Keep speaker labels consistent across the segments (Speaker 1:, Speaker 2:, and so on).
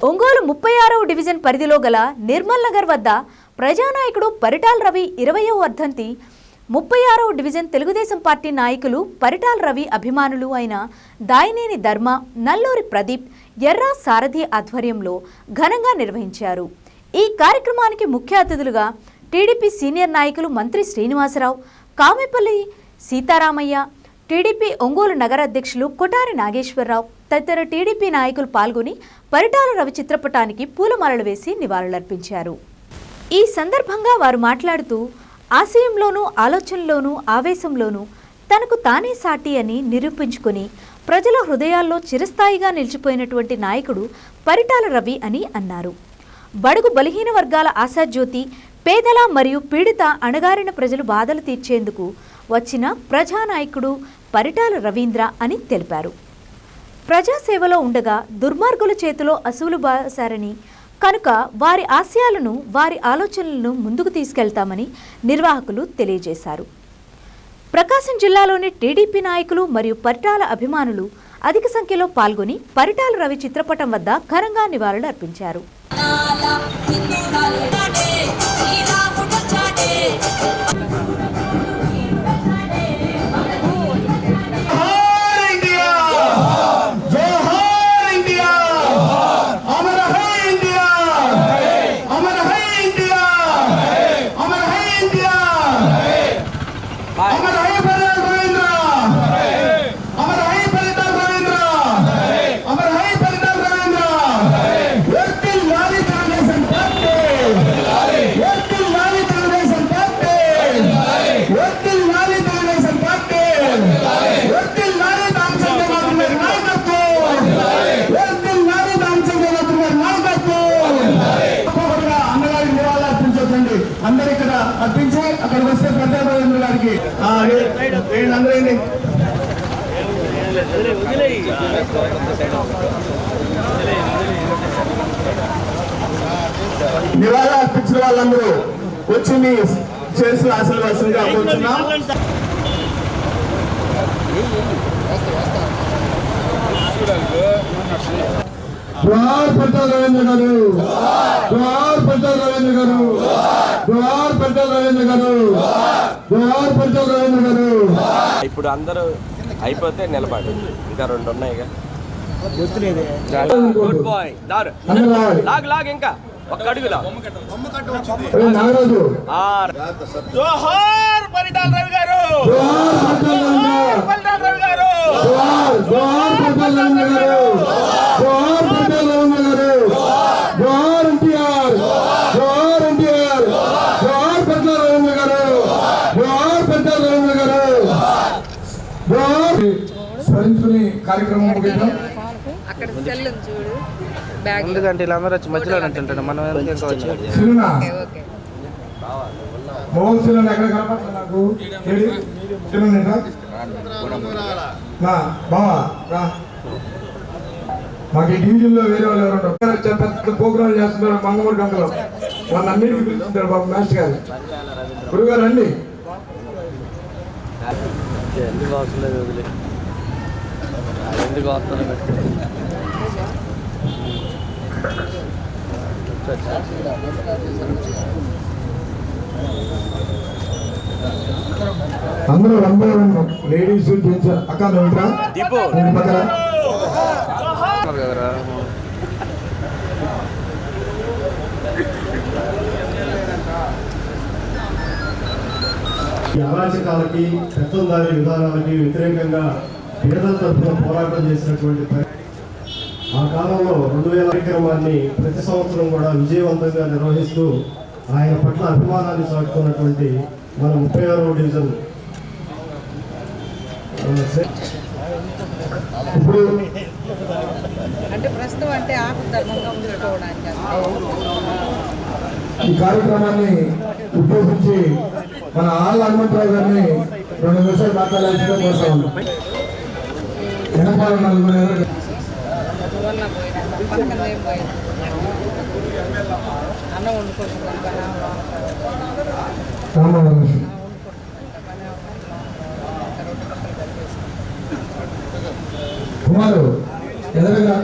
Speaker 1: ఒంగోలు ముప్పై ఆరవ డివిజన్ పరిధిలో గల నిర్మల్ నగర్ వద్ద ప్రజానాయకుడు పరిటాల్ రవి ఇరవయో వర్ధంతి ముప్పై ఆరవ డివిజన్ తెలుగుదేశం పార్టీ నాయకులు పరిటాల్ రవి అభిమానులు అయిన దాయినేని ధర్మ నల్లూరి ప్రదీప్ ఎర్రా సారథి ఆధ్వర్యంలో ఘనంగా నిర్వహించారు. ఈ కార్యక్రమానికి ముఖ్య అతిథులుగా టీడీపీ సీనియర్ నాయకులు మంత్రి శ్రీనివాసరావు కామెపల్లి సీతారామయ్య టీడీపీ ఒంగోలు నగర అధ్యక్షులు కొటారి నాగేశ్వరరావు తదితర టీడీపీ నాయకులు పాల్గొని పరిటాల రవి చిత్రపటానికి పూలమాలలు వేసి నివాళులర్పించారు. ఈ సందర్భంగా వారు మాట్లాడుతూ ఆశయంలోనూ ఆలోచనలోనూ ఆవేశంలోనూ తనకు తానే సాటి అని నిరూపించుకొని ప్రజల హృదయాల్లో చిరస్థాయిగా నిలిచిపోయినటువంటి నాయకుడు పరిటాల రవి అని అన్నారు. బడుగు బలహీన వర్గాల ఆశాజ్యోతి పేదల మరియు పీడిత అణగారిన ప్రజలు బాధలు తీర్చేందుకు వచ్చిన ప్రజానాయకుడు పరిటాల రవీంద్ర అని తెలిపారు. ప్రజాసేవలో ఉండగా దుర్మార్గుల చేతిలో అసువులు బాసారని కనుక వారి ఆశయాలను వారి ఆలోచనలను ముందుకు తీసుకెళ్తామని నిర్వాహకులు తెలియజేశారు. ప్రకాశం జిల్లాలోని టీడీపీ నాయకులు మరియు పరిటాల అభిమానులు అధిక సంఖ్యలో పాల్గొని పరిటాల రవి చిత్రపటం వద్ద ఘనంగా నివాళులు అర్పించారు
Speaker 2: నివాళ అర్పించిన వాళ్ళందరూ వచ్చి మీ చేసి ఆశీర్వాసంగా కూర్చున్నాం.
Speaker 3: జోహార్ పట్టాల్ రవీంద్ర గారు. జోహార్ పట్టాల్ రవీంద్ర గారు. రవీంద్ర గారు. రవీంద్ర గారు.
Speaker 4: ఇప్పుడు అందరూ అయిపోతే నిలబడి. ఇంకా రెండు ఉన్నాయిగా. గుడ్ బాయ్ దారు. లాగ్ లాగ్ ఇంకా. ఒక్క అడుగులా.
Speaker 2: జోహార్ పరిటాల్ రవి గారు.
Speaker 3: జోహార్
Speaker 2: పరిటాల్ రవి గారు.
Speaker 3: జోహార్ గారు. జోహార్ పట్టాల్ రవీంద్ర గారు. జోహార్ ఎన్టీఆర్ జోహార్ ఎన్టీఆర్ జోహార్ పట్టాల్ రవీంద్ర గారు జోహార్ పట్టాల్ రవీంద్ర గారు జోహార్ స్మరించుకుని కార్యక్రమం ముగిద్దాం
Speaker 5: అక్కడ సెల్ ఉంది చూడు. బ్యాగ్
Speaker 6: ఎందుకంటే వీళ్ళందరూ వచ్చి మధ్యలో అంటుంటారు. మనం ఎందుకు వచ్చి
Speaker 3: మోహన్ ఎక్కడ నాకు? బావా రా. మాకు ఈ డివిజన్లో వేరే వాళ్ళు ఎవరు పెద్ద ప్రోగ్రాం చేస్తున్నారు మంగమూరు గంటలో వాళ్ళ అన్నిటికీ పిలుస్తుంటారు బాబు మాస్టర్ గారు. గురుగారు రండి.
Speaker 6: అది ఎందుకు వస్తాను
Speaker 3: అందరూ వన్ లేడీస్ జెంట్స్ అక్క నేను పక్కన.
Speaker 6: కదరా.
Speaker 7: ఈ అరాచకాలకి పెత్తందారి విధానాలకి వ్యతిరేకంగా పేదల తరఫున పోరాటం చేసినటువంటి ఆ కాలంలో రెండు వేల కార్యక్రమాన్ని ప్రతి సంవత్సరం కూడా విజయవంతంగా నిర్వహిస్తూ ఆయన పట్ల అభిమానాన్ని చాటుకున్నటువంటి మన ముప్పై ఆరవ డివిజన్
Speaker 3: ఇప్పుడు
Speaker 5: అంటే ప్రస్తుతం అంటే
Speaker 3: ఈ కార్యక్రమాన్ని ఉద్దేశించి మన ఆళ్ళ హనుమంతరావు గారిని రెండు నిమిషాలు మాట్లాడాల్సిందిగా కోరుతా ఉన్నాం వెనకాల నలుగురు ఎవరు-
Speaker 5: అందువల్ల పోయినా పక్కన ఏం పోయింది అన్నం వండుకుంటున్నాం పని
Speaker 3: రామారావు గారు. కుమారు ఎదరగా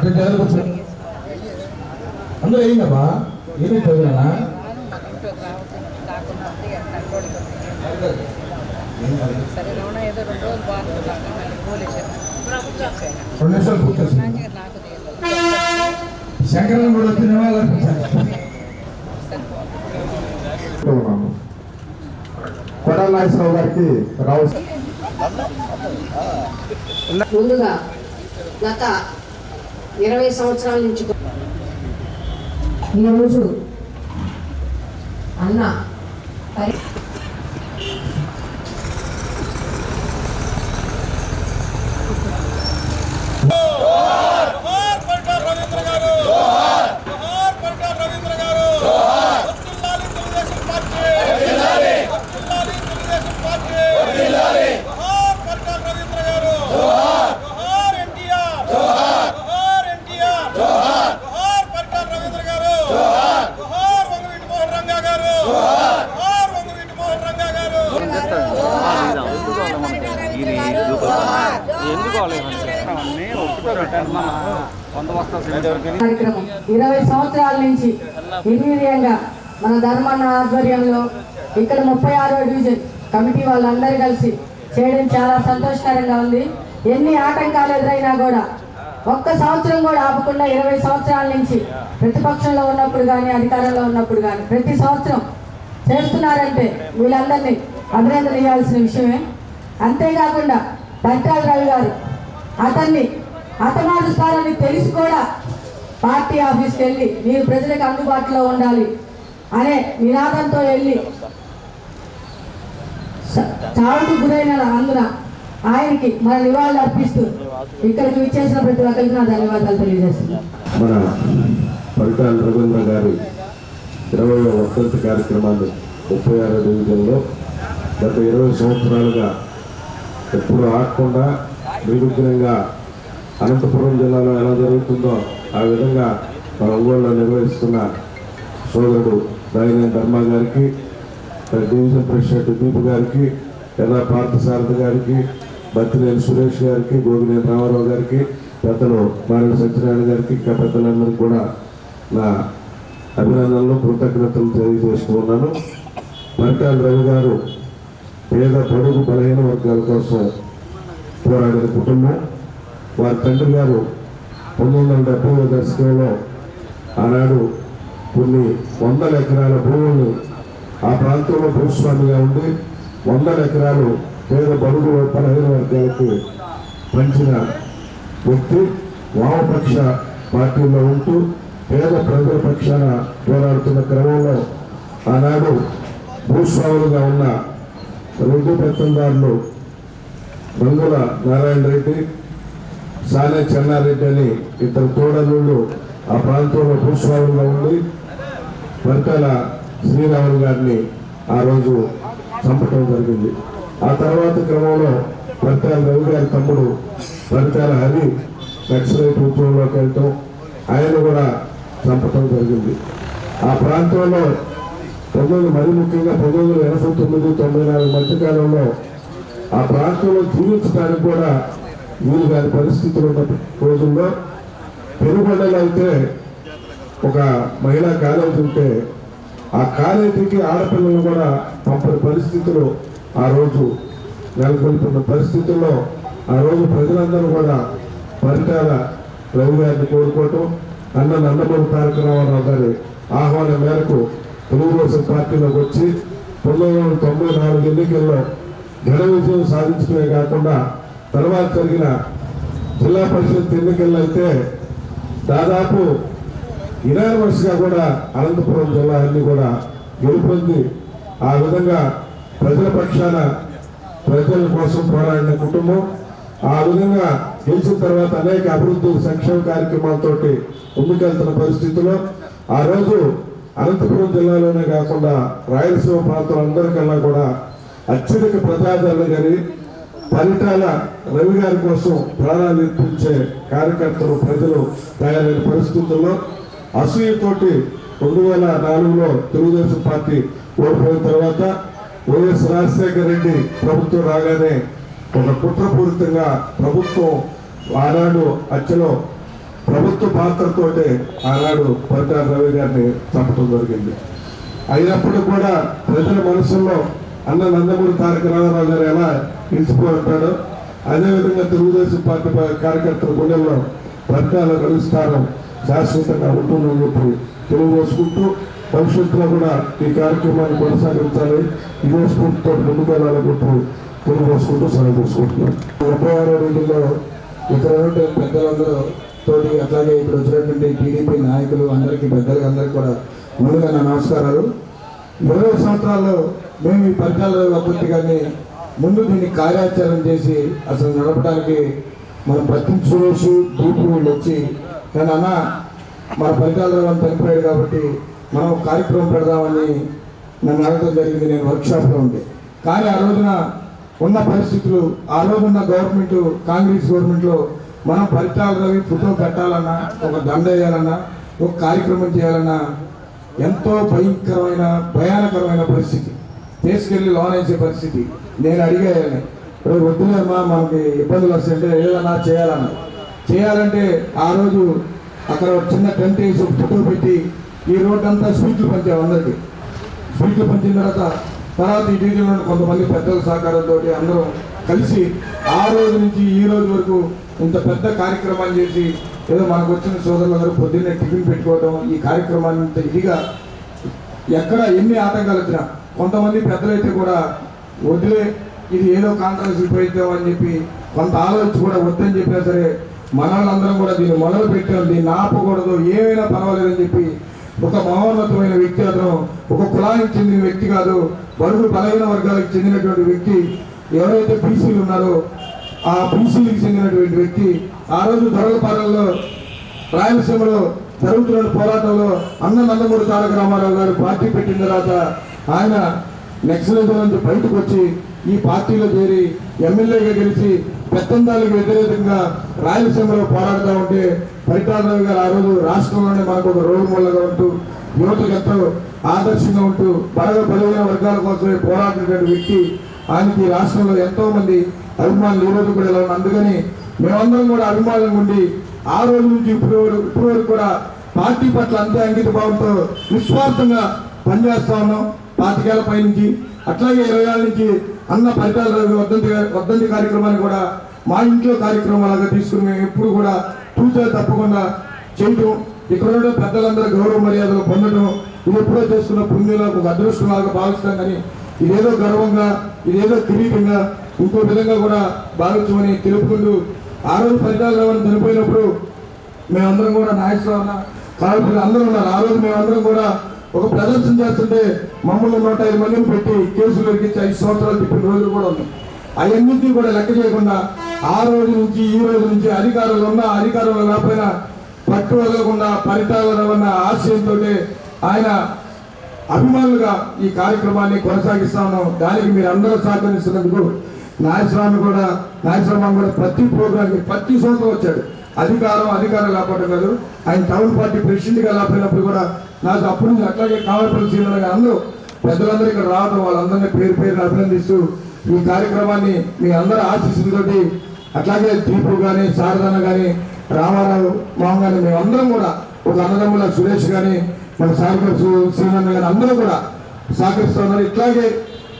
Speaker 3: ఎదరకు
Speaker 8: అందరూ అయిందమ్మా ఏమి చదివినా
Speaker 5: రాను మన ఇంట్లో రావద్దు కాకుండా ఉంది కంట్రోల్ సరే రమణ ఏదో రెండు రోజులు బాగుంటున్నాక మళ్ళీ పోలీసు
Speaker 8: రెండు నిమిషాలు పూర్తి చేసింది కూడా వచ్చి నివాళులు అర్పించాలి.
Speaker 9: కొడాల నాగేశ్వరరావు గారికి రావు
Speaker 10: ముందుగా గత ఇరవై సంవత్సరాల నుంచి ఈరోజు అన్న కార్యక్రమం ఇరవై సంవత్సరాల నుంచి నిర్వీర్యంగా మన ధర్మన్న ఆధ్వర్యంలో ఇక్కడ ముప్పై ఆరో డివిజన్ కమిటీ వాళ్ళందరూ కలిసి చేయడం చాలా సంతోషకరంగా ఉంది. ఎన్ని ఆటంకాలు ఎదురైనా కూడా ఒక్క సంవత్సరం కూడా ఆపకుండా ఇరవై సంవత్సరాల నుంచి ప్రతిపక్షంలో ఉన్నప్పుడు కానీ అధికారంలో ఉన్నప్పుడు కానీ ప్రతి సంవత్సరం చేస్తున్నారంటే వీళ్ళందరినీ అభినందన ఇవ్వాల్సిన విషయమే. అంతేకాకుండా పరిటాల రవి గారు అతన్ని హతమారుస్తారని తెలిసి కూడా పార్టీ ఆఫీస్కి వెళ్ళి మీరు ప్రజలకు అందుబాటులో ఉండాలి అనే నినాదంతో వెళ్ళి చావుకు గురైన అందున ఆయనకి మన నివాళులు అర్పిస్తూ ఇక్కడికి విచ్చేసిన ప్రతి ఒక్కరికి నా ధన్యవాదాలు తెలియజేస్తున్నాను.
Speaker 9: మన పరిటాల రవీంద్ర గారి ఇరవై వర్ధంతి కార్యక్రమాన్ని ముప్పై ఆరో డివిజన్లో గత ఇరవై సంవత్సరాలుగా ఎప్పుడు ఆగకుండా నిర్విఘ్నంగా అనంతపురం జిల్లాలో ఎలా జరుగుతుందో ఆ విధంగా మన ఒంగోలులో నిర్వహిస్తున్న సోదరుడు రాయనే ధర్మ గారికి డివిజన్ ప్రెసిడెంట్ దీపు గారికి ఎలా పార్థసారథి గారికి బత్తినేని సురేష్ గారికి గోగినేని రామారావు గారికి పెద్దలు మారణ సత్యనారాయణ గారికి ఇంకా పెద్దలందరికీ కూడా నా అభినందనలు కృతజ్ఞతలు తెలియజేసుకున్నాను పరిటాల రవి గారు పేద పొడుగు బలహీన వర్గాల కోసం పోరాడిన కుటుంబం. వారి తండ్రి గారు పంతొమ్మిది వందల డెబ్బై దశకంలో ఆనాడు కొన్ని వందల ఎకరాల భూములు ఆ ప్రాంతంలో భూస్వామిగా ఉండి వందల ఎకరాలు పేద బడుగు బలహీన వర్గాలకు పంచిన వ్యక్తి వామపక్ష పార్టీలో ఉంటూ పేద ప్రజల పక్షాన పోరాడుతున్న క్రమంలో ఆనాడు భూస్వాములుగా ఉన్న రెండు పెత్తందారులు రంగుల నారాయణ రెడ్డి సానే చెన్నారెడ్డి అని ఇద్దరు తోడలు ఆ ప్రాంతంలో భూస్వాములుగా ఉండి వర్కల శ్రీరాములు గారిని ఆ రోజు చంపటం జరిగింది. ఆ తర్వాత క్రమంలో వర్కాల రవి గారి తమ్ముడు వర్కాల హరి నక్సలైట్ ఉద్యమంలోకి వెళ్ళటం ఆయన కూడా చంపటం జరిగింది. ఆ ప్రాంతంలో పంతొమ్మిది మరి ముఖ్యంగా పంతొమ్మిది వందల ఎనభై తొమ్మిది తొంభై నాలుగు మధ్యకాలంలో ఆ ప్రాంతంలో జీవించడానికి కూడా వీలు కాని పరిస్థితులు ఉన్న రోజుల్లో పెనుగొండలో అయితే ఒక మహిళా కాలేజీ ఉంటే ఆ కాలేజీకి ఆడపిల్లలు కూడా పంపని పరిస్థితులు ఆ రోజు నెలకొల్పున్న పరిస్థితుల్లో ఆ రోజు ప్రజలందరూ కూడా పరిటాల రవి గారిని కోరుకోవటం అన్న నందమూరి తారక రామారావు గారి ఆహ్వానం మేరకు తెలుగుదేశం పార్టీలోకి వచ్చి పంతొమ్మిది వందల తొంభై నాలుగు ఎన్నికల్లో ఘన విజయం సాధించడమే కాకుండా తర్వాత జరిగిన జిల్లా పరిషత్ ఎన్నికల్లో అయితే దాదాపు యునానిమస్గా కూడా అనంతపురం జిల్లా అన్ని కూడా గెలుపొంది. ఆ విధంగా ప్రజల పక్షాన ప్రజల కోసం పోరాడిన కుటుంబం ఆ విధంగా గెలిచిన తర్వాత అనేక అభివృద్ధి సంక్షేమ కార్యక్రమాలతోటి ముందుకెళ్తున్న పరిస్థితిలో ఆ రోజు అనంతపురం జిల్లాలోనే కాకుండా రాయలసీమ ప్రాంతం అందరికల్లా కూడా అత్యధిక ప్రజాదరణ కానీ పరిటాల రవి గారి కోసం ప్రాణాలు ఇప్పించే కార్యకర్తలు ప్రజలు తయారైన పరిస్థితుల్లో అసూయతోటి రెండు వేల నాలుగులో తెలుగుదేశం పార్టీ ఓడిపోయిన తర్వాత వైఎస్ రాజశేఖర రెడ్డి ప్రభుత్వం రాగానే ఒక కుట్రపూరితంగా ప్రభుత్వం ఆనాడు అచ్చలో
Speaker 8: ప్రభుత్వ పాత్రతోటే ఆనాడు పరిటాల రవి గారిని చంపడం జరిగింది. అయినప్పటికీ కూడా ప్రజల మనసుల్లో అన్న నందమూరి తారక రామారావు గారు ఎలా నిలిచిపోతాడో అదేవిధంగా తెలుగుదేశం పార్టీ కార్యకర్తల గుండెల్లో పరిటాల కలుస్తారం శాశ్వతంగా ఉంటుందని చెప్పి తెలియజేసుకుంటూ భవిష్యత్తులో కూడా ఈ కార్యక్రమాన్ని కొనసాగించాలి. ఇదే స్ఫూర్తితో ముందుకు వెళ్ళాలని చెప్పి తెలియజేసుకుంటూ సెలవు తీసుకుంటున్నాను
Speaker 3: ముప్పై ఆరో రోజుల్లో ఇక్కడ పెద్దలందరూ తోటి అట్లాగే ఇక్కడ వచ్చినటువంటి టీడీపీ నాయకులు అందరికీ పెద్దలకు అందరికీ కూడా ముందుగా నా నమస్కారాలు. ఇరవై సంవత్సరాల్లో మేము ఈ పరికరాల అభివృద్ధి గారిని ముందు దీన్ని కార్యాచరణ చేసి అసలు నడపడానికి మనం పత్తించి సురేష్ దీపు వచ్చి నేను అన్న మన పరికరాల చనిపోయాడు కాబట్టి మనం కార్యక్రమం పెడదామని నన్ను అడగడం జరిగింది. నేను వర్క్షాప్లో ఉండే. కానీ ఆ రోజున ఉన్న పరిస్థితులు ఆ రోజున్న గవర్నమెంట్ కాంగ్రెస్ గవర్నమెంట్లో మనం ఫలితాలు రవి ఫోటో పెట్టాలన్నా ఒక దండ వేయాలన్నా ఒక కార్యక్రమం చేయాలన్నా ఎంతో భయంకరమైన భయానకరమైన పరిస్థితి. తీసుకెళ్ళి లోన్ వేసే పరిస్థితి. నేను అడిగాను రేపు వద్దులేమ్మా మనకి ఇబ్బందులు వస్తుంటే ఏదన్నా చేయాలన్నా. చేయాలంటే ఆ రోజు అక్కడ చిన్న టెంట్ వేసి ఫోటో పెట్టి ఈ రోడ్డు అంతా స్వీట్లు పంచాం అందరికీ. స్వీట్లు పంచిన తర్వాత తర్వాత ఈ డీజీలో కొంతమంది పెద్దల సహకారంతో అందరం కలిసి ఆ రోజు నుంచి ఈ రోజు వరకు ఇంత పెద్ద కార్యక్రమాలు చేసి ఏదో మనకు వచ్చిన సోదరులందరూ పొద్దున్నే టిఫిన్ పెట్టుకోవడం ఈ కార్యక్రమాన్ని ఇంత ఇదిగా ఎక్కడ ఎన్ని ఆటంకాలు వచ్చినా కొంతమంది పెద్దలైతే కూడా వదిలే ఇది ఏదో కాంట్రవర్సీ పోయిద్దాం అని చెప్పి కొంత ఆలోచించి కూడా వద్దని చెప్పినా సరే మన కూడా దీన్ని మొదలు పెట్టాం దీన్ని ఆపకూడదు ఏమైనా పర్వాలేదని చెప్పి ఒక మహోన్నతమైన వ్యక్తి అతను ఒక కులానికి చెందిన వ్యక్తి కాదు బడుగు బలహీన వర్గాలకు చెందినటువంటి వ్యక్తి ఎవరైతే బీసీలు ఉన్నారో ఆ బీసీలకు చెందినటువంటి వ్యక్తి ఆ రోజు దొరల పాలనలో రాయలసీమలో జరుగుతున్న పోరాటంలో అన్న నందమూరి తారక రామారావు గారు పార్టీ పెట్టిన తర్వాత ఆయన నక్సలిజం నుంచి బయటకు వచ్చి ఈ పార్టీలో చేరి ఎమ్మెల్యేగా గెలిచి పెత్తందాలకు వ్యతిరేకంగా రాయలసీమలో పోరాడుతూ ఉంటే పరిటాలరావు గారు ఆ రోజు రాష్ట్రంలోనే మనకు ఒక రోల్ మోడల్గా ఉంటూ యువతకు ఎంతో ఆదర్శంగా ఉంటూ బలగ బలమైన వర్గాల కోసమే పోరాడినటువంటి వ్యక్తి. ఆయనకి ఈ రాష్ట్రంలో ఎంతో మంది అభిమానులు ఈ రోజు కూడా ఇలా ఉన్నారు. అందుకని మేమందరం కూడా అభిమానులు ఉండి ఆ రోజు నుంచి ఇప్పుడు ఇప్పుడు వరకు కూడా పార్టీ పట్ల అంతే అంకిత భావంతో నిస్వార్థంగా పనిచేస్తా ఉన్నాం. పాతికేళ్ళ పైనుంచి అట్లాగే ఇరవై ఏళ్ళ నుంచి అన్న పరిటాల రవి వర్ధంతి వర్ధంతి కార్యక్రమాన్ని కూడా మా ఇంట్లో కార్యక్రమాలుగా తీసుకుని మేము ఎప్పుడు కూడా పూజ తప్పకుండా చేయటం ఇక్కడ ఉన్న పెద్దలందరూ గౌరవ మర్యాదలు పొందడం ఇది ఎప్పుడో చేసుకున్న పుణ్యులకు ఒక అదృష్టంలాగా భావిస్తాం కానీ ఇదేదో గర్వంగా ఇదేదో కిరీటంగా ఇంకో విధంగా కూడా భావించమని తెలుపుకుంటూ ఆ రోజు ఫలితాలు రావని చనిపోయినప్పుడు మేమందరం కూడా నాయకులు కార్మికులు అందరూ ఉన్నారు. ఆ రోజు మేమందరం కూడా ఒక ప్రదర్శన చేస్తుంటే మమ్మల్ని నూట ఐదు మందిని పెట్టి కేసులు ఎక్కించి ఐదు సంవత్సరాలు తిప్పిన రోజులు కూడా ఉన్నాయి. అవన్నింటినీ కూడా లెక్క చేయకుండా ఆ రోజు నుంచి ఈ రోజు నుంచి అధికారులు ఉన్నా అధికారులు రాకపోయినా పట్టు వదలకుండా పరిటాలను ఉన్న ఆశయంతో ఆయన అభిమానులుగా ఈ కార్యక్రమాన్ని కొనసాగిస్తా ఉన్నాం. దానికి మీరు అందరూ సహకరిస్తున్నందుకు నాయస్వామి కూడా నాయస్వామి కూడా ప్రతి ప్రోగ్రామ్కి ప్రతి సంవత్సరం వచ్చాడు. అధికారం అధికారం లేకపోవడం కాదు. ఆయన టౌన్ పార్టీ ప్రెసిడెంట్గా లేకపోయినప్పుడు కూడా నాకు అప్పుడు నుంచి అట్లాగే కావలసిన సీనియర్ గారు అందరూ పెద్దలందరూ ఇక్కడ రావడం వాళ్ళందరినీ పేరు పేరు అభినందిస్తూ ఈ కార్యక్రమాన్ని మీ అందరి ఆశీస్సులతోటి అట్లాగే దీపు కానీ శారదన్న కానీ రామారావు మామ కానీ మేమందరం కూడా ఒక అన్నదమ్ముల సురేష్ కానీ మన సాగర్సు శ్రీనన్న కానీ అందరూ కూడా సహకరిస్తున్నారు ఇట్లాగే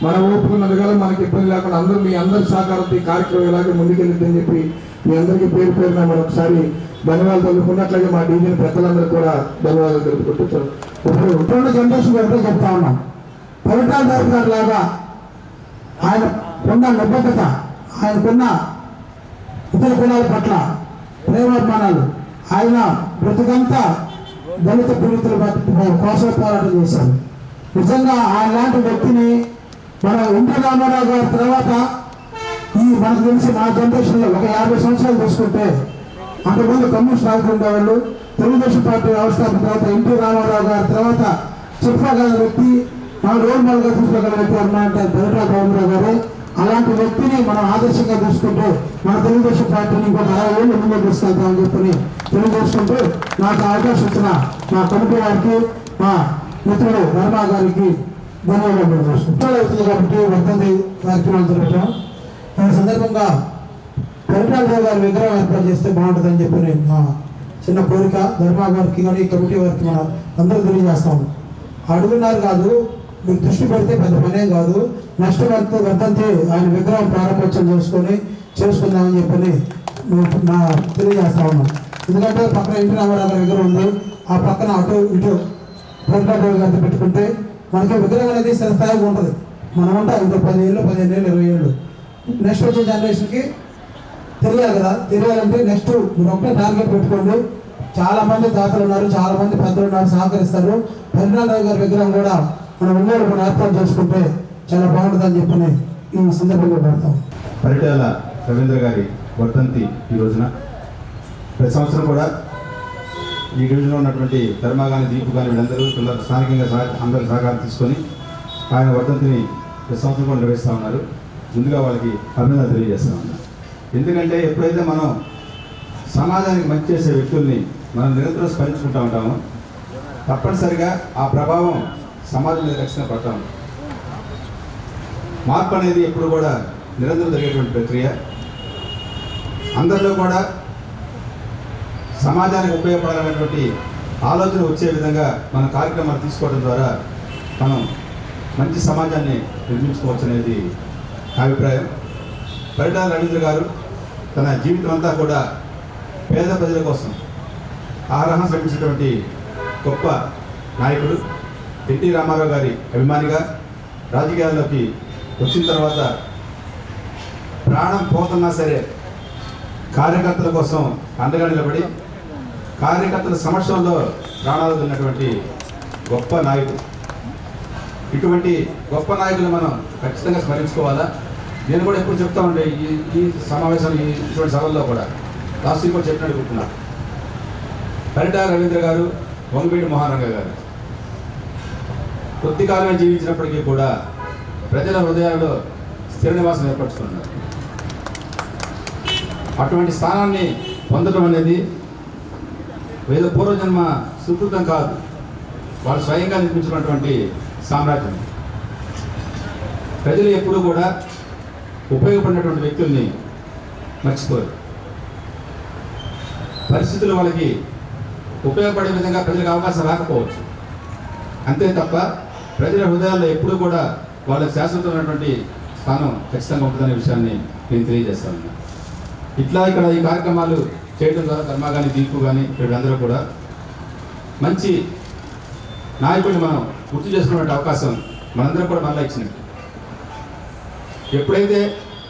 Speaker 3: మన ఓపుకున్నందుకు మనకి ఇబ్బంది లేకుండా అందరూ మీ అందరి సహకారంతో ఈ కార్యక్రమం ఇలాగే ముందుకెళ్ళిద్దని చెప్పి మీ అందరికీ పేరు పేరున మరొకసారి ధన్యవాదాలు తెలుపుకున్నట్లయితే మా డివిజన్ పెద్దలందరూ కూడా ధన్యవాదాలు తెలుపుకుంటున్నారు ఇప్పుడు ఇప్పుడున్న జనరేషన్ ఒకటే చెప్తా ఉన్నాం. పరిటాల రావు గారు లాగా ఆయన ఉన్న నిబద్ధత ఆయనకున్న ఇతర కులాల పట్ల ప్రేమాభిమానాలు ఆయన బ్రతుకంతా దళిత పీడితుల కోసం పోరాటం చేశారు. నిజంగా ఆయన లాంటి వ్యక్తిని మన ఎన్టీ రామారావు గారి తర్వాత ఈ మనకు తెలిసి మా జనరేషన్లో ఒక యాభై సంవత్సరాలు తీసుకుంటే అంతకుముందు కమ్యూనిస్ట్ నాయకులు ఉండేవాళ్ళు. తెలుగుదేశం పార్టీ వ్యవస్థాపన తర్వాత ఎన్టీ రామారావు గారి తర్వాత చెప్పగల వ్యక్తి మన రోల్ మోడల్గా తీసుకోగల వ్యక్తి ఉన్నాయంటే బయట రామారావు గారు. అలాంటి వ్యక్తిని మనం ఆదర్శంగా తీసుకుంటే మన తెలుగుదేశం పార్టీని ఇంకొక అరవై ఏళ్ళు ముందు తీసుకెళ్తామని చెప్పని తెలియజేసుకుంటూ నాకు అవకాశం ఇచ్చిన మా కమిటీ వారికి మా మిత్రుడు వర్మ గారికి ధన్యవాదాలు తెలియజేసుకుంటాం కాబట్టి వర్తంది కార్యక్రమాలు జరుపుతాం ఈ సందర్భంగా పరిటాల రావు గారి విగ్రహం ఏర్పాటు చేస్తే బాగుంటుందని చెప్పి నేను మా
Speaker 11: చిన్న కోరిక ధర్మా గారికి కానీ కమిటీ వారికి మనం అందరూ తెలియజేస్తాం అడుగున్నారు కాదు మీరు దృష్టి పెడితే పెద్ద పనేం కాదు. నెక్స్ట్ మంత్ వర్ధంతి ఆయన విగ్రహం ప్రారంభోత్సవం చేసుకొని చేసుకుందామని చెప్పని నా తెలియజేస్తా ఉన్నాం. ఎందుకంటే పక్కన ఇంటి రామారావు విగ్రహం ఉంది. ఆ పక్కన అటు ఇటు వెంకటరావు గారిని పెట్టుకుంటే మనకి విగ్రహం అనేది స్థాయిగా ఉంటుంది. మనం ఉంటాం ఇంకో పదిహేళ్ళు పదిహేను ఏళ్ళు ఇరవై ఏళ్ళు నెక్స్ట్ వచ్చే జనరేషన్కి తెలియాలి కదా. తెలియాలంటే నెక్స్ట్ మీరు ఒక్కటే టార్గెట్ పెట్టుకోండి. చాలా మంది దాతలు ఉన్నారు చాలా మంది పెద్దలు ఉన్నారు సహకరిస్తారు. పద్మనాభరావు గారి విగ్రహం కూడా మనం ఉన్నోళ్ళు మనం ఏర్పాటు చేసుకుంటే చాలా బాగుంటుందని చెప్పని ఈ సందర్భంగా పెడతాం.
Speaker 12: పరిటాల రవీంద్ర గారి వర్ధంతి ఈ రోజున. ప్రతి సంవత్సరం కూడా ఈ డివిజన్లో ఉన్నటువంటి ధర్మాగాని దీపు కానీ వీళ్ళందరూ పిల్లలు స్థానికంగా సహ అందరి సహకారం తీసుకొని ఆయన వర్ధంతిని ప్రతి సంవత్సరం కూడా నిర్వహిస్తూ ఉన్నారు. ముందుగా వాళ్ళకి అభినందన తెలియజేస్తూ ఎందుకంటే ఎప్పుడైతే మనం సమాజానికి మంచి చేసే వ్యక్తుల్ని మనం నిరంతరం స్మరించుకుంటూ ఉంటామో తప్పనిసరిగా ఆ ప్రభావం సమాజం మీద రక్షణ పడతాం. మార్పు అనేది ఎప్పుడు కూడా నిరంతరం జరిగేటువంటి ప్రక్రియ. అందరిలో కూడా సమాజానికి ఉపయోగపడాలనేటువంటి ఆలోచన వచ్చే విధంగా మన కార్యక్రమాలు తీసుకోవడం ద్వారా మనం మంచి సమాజాన్ని నిర్మించుకోవచ్చు అనేది అభిప్రాయం. పరిటాల రవీంద్ర గారు తన జీవితం అంతా కూడా పేద ప్రజల కోసం ఆరాహం శ్రమించినటువంటి గొప్ప నాయకుడు ఎన్టీ రామారావు గారి అభిమానిగా రాజకీయాల్లోకి వచ్చిన తర్వాత ప్రాణం పోతున్నా సరే కార్యకర్తల కోసం అండగా నిలబడి కార్యకర్తల సమక్షంలో ప్రాణాలు ఉన్నటువంటి గొప్ప నాయకుడు. ఇటువంటి గొప్ప నాయకులు మనం ఖచ్చితంగా స్మరించుకోవాలా? నేను కూడా ఎప్పుడు చెప్తా ఉండే ఈ ఈ సమావేశం ఈ ఇటువంటి సభల్లో కూడా. లాస్ట్ కూడా చెప్పినట్టు అనుకుంటున్నా పరిటా రవీంద్ర గారు వంగపేటి మహారంగ గారు. కొద్ది కాలమే జీవించినప్పటికీ కూడా ప్రజల హృదయాల్లో స్థిర నివాసం ఏర్పరచుకున్నారు. అటువంటి స్థానాన్ని పొందడం అనేది వేద పూర్వజన్మ సుకృతం కాదు. వాళ్ళు స్వయంగా నిర్మించినటువంటి సామ్రాజ్యం. ప్రజలు ఎప్పుడూ కూడా ఉపయోగపడినటువంటి వ్యక్తుల్ని మర్చిపోరు. పరిస్థితులు వాళ్ళకి ఉపయోగపడే విధంగా ప్రజలకు అవకాశం రాకపోవచ్చు. అంతే తప్ప ప్రజల హృదయాల్లో ఎప్పుడూ కూడా వాళ్ళ శాశ్వతమైనటువంటి స్థానం ఖచ్చితంగా ఉంటుందనే విషయాన్ని నేను తెలియజేస్తాను ఇట్లా ఇక్కడ ఈ కార్యక్రమాలు చేయడం ద్వారా కర్మ కానీ దీపు కానీ వీళ్ళందరూ కూడా మంచి నాయకుడిని మనం గుర్తు చేసుకునే అవకాశం మనందరం కూడా మళ్ళీ ఇచ్చినట్టు ఎప్పుడైతే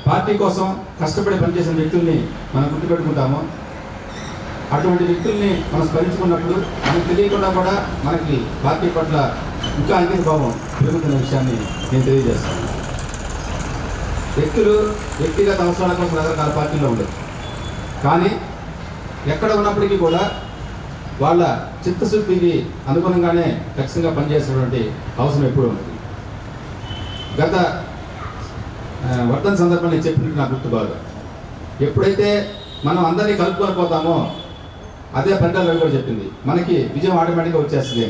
Speaker 12: పార్టీ కోసం కష్టపడి పనిచేసిన వ్యక్తుల్ని మనం గుర్తుపెట్టుకుంటామో అటువంటి వ్యక్తుల్ని మనం స్మరించుకున్నప్పుడు మనకు తెలియకుండా కూడా మనకి పార్టీ పట్ల ఇంకా అంకిత భావం పెరుగుతున్న విషయాన్ని నేను తెలియజేస్తాను. వ్యక్తులు వ్యక్తిగత అవసరాల కోసం రకరకాల పార్టీలో ఉండదు కానీ ఎక్కడ ఉన్నప్పటికీ కూడా వాళ్ళ చిత్తశుద్ధికి అనుగుణంగానే ఖచ్చితంగా పనిచేసేటువంటి అవసరం ఎప్పుడూ ఉంటుంది గత వర్తన వర్ధన సందర్భంలో నేను చెప్పినట్టు నాకు గుర్తు బాగా. ఎప్పుడైతే మనం అందరినీ కలుపుకొని పోతామో అదే పంటలు రవి కూడా చెప్పింది. మనకి విజయం ఆటోమేటిక్గా వచ్చేస్తుంది.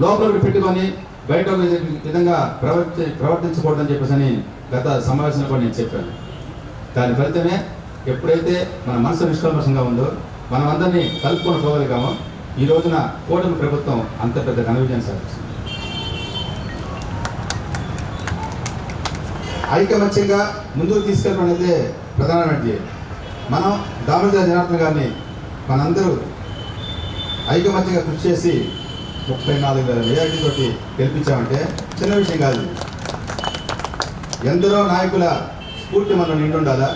Speaker 12: లోపల పెట్టుకొని బయట ఒక విధంగా ప్రవర్తి ప్రవర్తించకూడదని చెప్పేసి అని గత సమావేశంలో కూడా నేను చెప్పాను. దాని ఫలితమే ఎప్పుడైతే మన మనసు నిష్కల్మషంగా ఉందో మనం అందరినీ కలుపుకొని పోగలిగామో ఈ రోజున కూటమి ప్రభుత్వం అంత పెద్ద ఘన విజయం ఐకమత్యంగా ముందుకు తీసుకెళ్ళడం అనేది ప్రధానమైనది మనం దామోదర జనార్దన్ గారిని మనందరూ ఐకమత్యంగా కృషి చేసి ముప్పై నాలుగు వేల మెజార్టీతోటి గెలిపించామంటే చిన్న విషయం కాదు. ఎందరో నాయకుల స్ఫూర్తి మనం నిండుండాలా?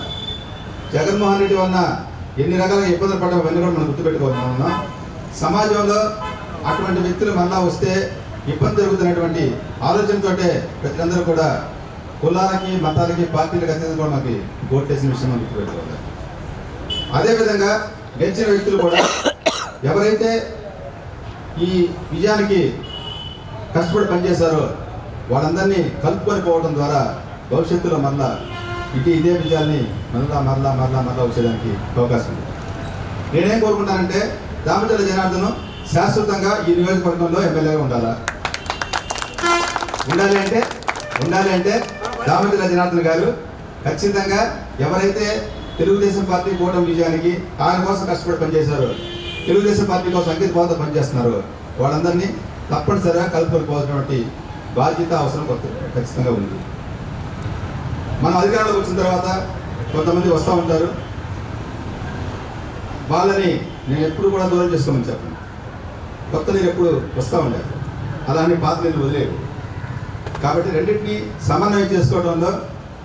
Speaker 12: జగన్మోహన్ రెడ్డి వలన ఎన్ని రకాల ఇబ్బందులు పడ్డామో అవన్నీ కూడా మనం గుర్తుపెట్టుకోవాలన్నా సమాజంలో అటువంటి వ్యక్తులు మళ్ళా వస్తే ఇబ్బంది జరుగుతున్నటువంటి ఆలోచనతోటే ప్రజలందరూ కూడా కులాలకి మతాలకి పార్టీలకు అత్యంత కూడా మనకి ఓటేసిన విషయం మనం గుర్తుపెట్టుకోవాలి. అదేవిధంగా గెలిచిన వ్యక్తులు కూడా ఎవరైతే ఈ విజయానికి కష్టపడి పనిచేశారో వాళ్ళందరినీ కలుపుకొని పోవడం ద్వారా భవిష్యత్తులో మరలా ఇటు ఇదే విజయాన్ని మరలా మరలా మరలా మరలా వచ్చేదానికి అవకాశం ఉంది. నేనేం కోరుకుంటానంటే దామచల జనార్దను శాశ్వతంగా ఈ నియోజకవర్గంలో ఎమ్మెల్యేగా ఉండాలా? ఉండాలి అంటే ఉండాలి అంటే దామచర్ల రజనాథన్ గారు ఖచ్చితంగా ఎవరైతే తెలుగుదేశం పార్టీ కూటమి విజయానికి ఆయన కోసం కష్టపడి పనిచేశారు తెలుగుదేశం పార్టీ కోసం అంకిత భావంతో పనిచేస్తున్నారు వాళ్ళందరినీ తప్పనిసరిగా కలుపుకోవాల్సినటువంటి బాధ్యత అవసరం కొత్త ఖచ్చితంగా ఉంది. మనం అధికారంలోకి వచ్చిన తర్వాత కొంతమంది వస్తూ ఉంటారు. వాళ్ళని నేను ఎప్పుడు కూడా దూరం చేసుకోమని చెప్పను. కొత్త నీరు ఎప్పుడు వస్తూ ఉండాలి అలానే పాత నీళ్ళు వదిలేదు కాబట్టి రెండింటినీ సమన్వయం చేసుకోవడంలో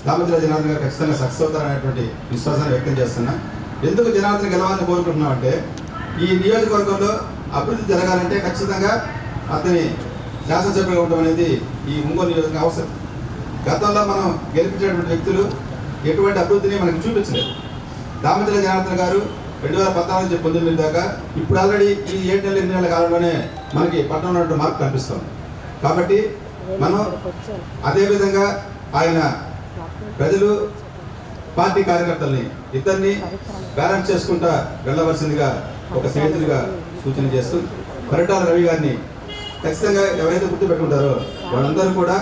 Speaker 12: దామోదర జనార్దన్ గారు ఖచ్చితంగా సక్సెస్ అవుతారనేటువంటి విశ్వాసాన్ని వ్యక్తం చేస్తున్నా. ఎందుకు జనార్దన్ గెలవాలని కోరుకుంటున్నామంటే ఈ నియోజకవర్గంలో అభివృద్ధి జరగాలంటే ఖచ్చితంగా అతని శాసనసభ్యులుగా ఉండడం అనేది ఈ ఒంగోలు నియోజకవర్గం అవసరం. గతంలో మనం గెలిపించినటువంటి వ్యక్తులు ఎటువంటి అభివృద్ధిని మనకు చూపించలేదు. దామోదర జనార్దన్ గారు రెండు వేల పద్నాలుగు నుంచి పంతొమ్మిది దాకా ఇప్పుడు ఆల్రెడీ ఈ ఏడు నెలల ఎనిమిది నెలల కాలంలోనే మనకి పట్టణంలో మార్పు కనిపిస్తుంది. కాబట్టి మనం అదేవిధంగా ఆయన ప్రజలు పార్టీ కార్యకర్తల్ని ఇద్దరిని బ్యాలెన్స్ చేసుకుంటా వెళ్ళవలసిందిగా ఒక స్నేహితుడిగా సూచన చేస్తూ పరిటాల రవి గారిని ఖచ్చితంగా ఎవరైతే గుర్తుపెట్టుకుంటారో వాళ్ళందరూ కూడా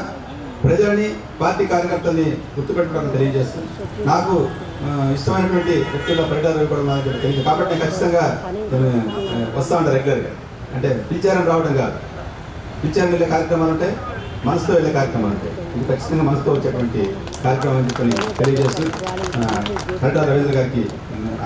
Speaker 12: ప్రజలని పార్టీ కార్యకర్తల్ని గుర్తుపెట్టుకోవడం తెలియజేస్తూ నాకు ఇష్టమైనటువంటి వ్యక్తుల్లో పరిటాల రవి కూడా నాకు తెలియదు కాబట్టి నేను ఖచ్చితంగా వస్తా ఉంటాను రెగ్యులర్గా. అంటే పిలిచారని రావడం కాదు. పిలిచారని వెళ్ళే కార్యక్రమాలు ఉంటాయి. మనసుతో వెళ్ళే కార్యక్రమం అంటే ఇది ఖచ్చితంగా మనసుతో వచ్చేటువంటి కార్యక్రమం అని చెప్పని తెలియజేస్తూ ఆ, రవీంద్ర గారికి